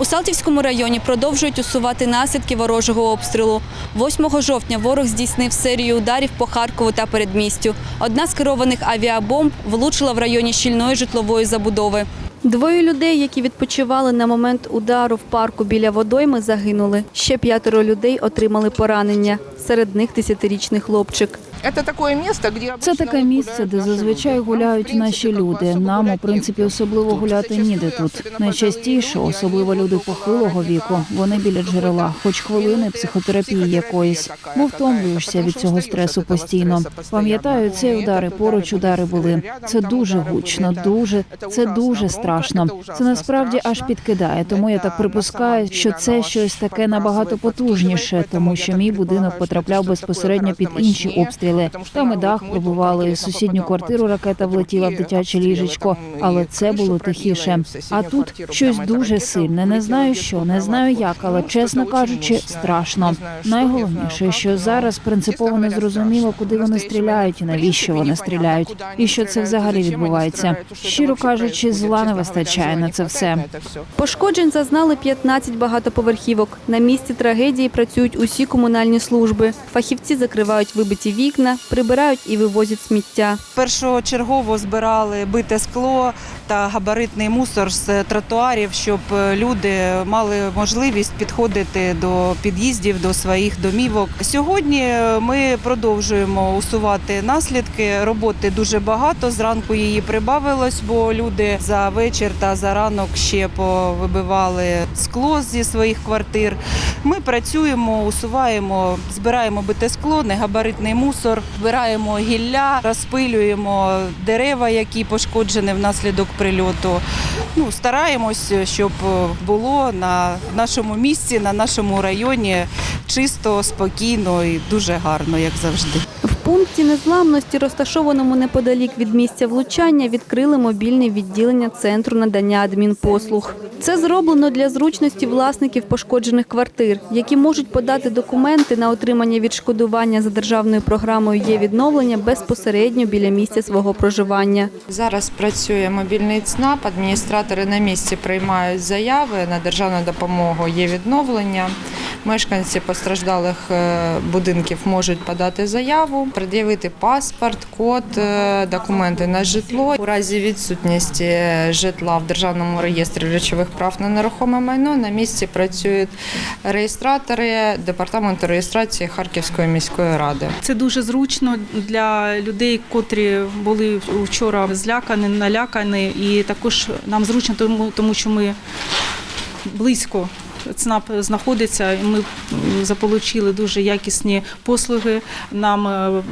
У Салтівському районі продовжують усувати наслідки ворожого обстрілу. 8 жовтня ворог здійснив серію ударів по Харкову та передмістю. Одна з керованих авіабомб влучила в районі щільної житлової забудови. Двоє людей, які відпочивали на момент удару в парку біля водойми, загинули. Ще п'ятеро людей отримали поранення. Серед них десятирічний хлопчик. Це таке місце, де зазвичай гуляють наші люди. Нам, у принципі, особливо гуляти ніде тут. Найчастіше, особливо люди похилого віку, вони біля джерела, хоч хвилини психотерапії якоїсь. Бо втомлюєшся від цього стресу постійно. Пам'ятаю, ці удари поруч удари були. Це дуже гучно, дуже це дуже страшно. Це насправді аж підкидає. Тому я так припускаю, що це щось таке набагато потужніше, тому що мій будинок потрапляв безпосередньо під інші обстріли. Там і дах пробували, сусідню квартиру ракета влетіла в дитяче ліжечко, але це було тихіше. А тут щось дуже сильне. Не знаю що, не знаю як, але чесно кажучи, страшно. Найголовніше, що зараз принципово не зрозуміло, куди вони стріляють і навіщо вони стріляють, і що це взагалі відбувається. Щиро кажучи, зла не вистачає на це все. Пошкоджень зазнали 15 багатоповерхівок. На місці трагедії працюють усі комунальні служби. Фахівці закривають вибиті вікна, прибирають і вивозять сміття. Першочергово збирали бите скло та габаритний мусор з тротуарів, щоб е, люди мали можливість підходити до під'їздів, до своїх домівок. Сьогодні ми продовжуємо усувати наслідки. Роботи дуже багато. Зранку її прибавилось, бо люди за вечір та за ранок ще повибивали скло зі своїх квартир. Ми працюємо, усуваємо, збираємо бите скло, негабаритний мусор, збираємо гілля, розпилюємо дерева, які пошкоджені внаслідок прильоту. Ну, стараємось, щоб було на нашому місці, на нашому районі чисто, спокійно і дуже гарно, як завжди. Пункті незламності, розташованому неподалік від місця влучання, відкрили мобільне відділення центру надання адмінпослуг. Це зроблено для зручності власників пошкоджених квартир, які можуть подати документи на отримання відшкодування за державною програмою є відновлення безпосередньо біля місця свого проживання. Зараз працює мобільний ЦНАП, адміністратори на місці приймають заяви на державну допомогу, є відновлення. Мешканці постраждалих е, будинків можуть подати заяву, пред'явити паспорт, код, е, документи на житло. У разі відсутності житла в державному реєстрі речових прав на нерухоме майно на місці працюють реєстратори департаменту реєстрації Харківської міської ради. Це дуже зручно для людей, котрі були вчора злякані, налякані, і також нам зручно, тому, тому що ми близько. ЦНАП знаходиться, і ми заполучили дуже якісні послуги. Нам е,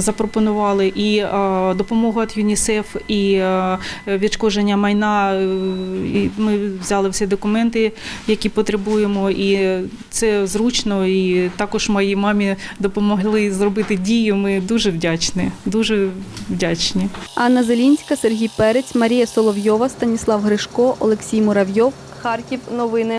запропонували і е, допомогу від ЮНІСЕФ, і е, відшкодження майна. ми взяли всі документи, які потребуємо, і це зручно. І також моїй мамі допомогли зробити дію. Ми дуже вдячні, дуже вдячні. Анна Зелінська, Сергій Перець, Марія Соловйова, Станіслав Гришко, Олексій Муравйов. Харків. Новини.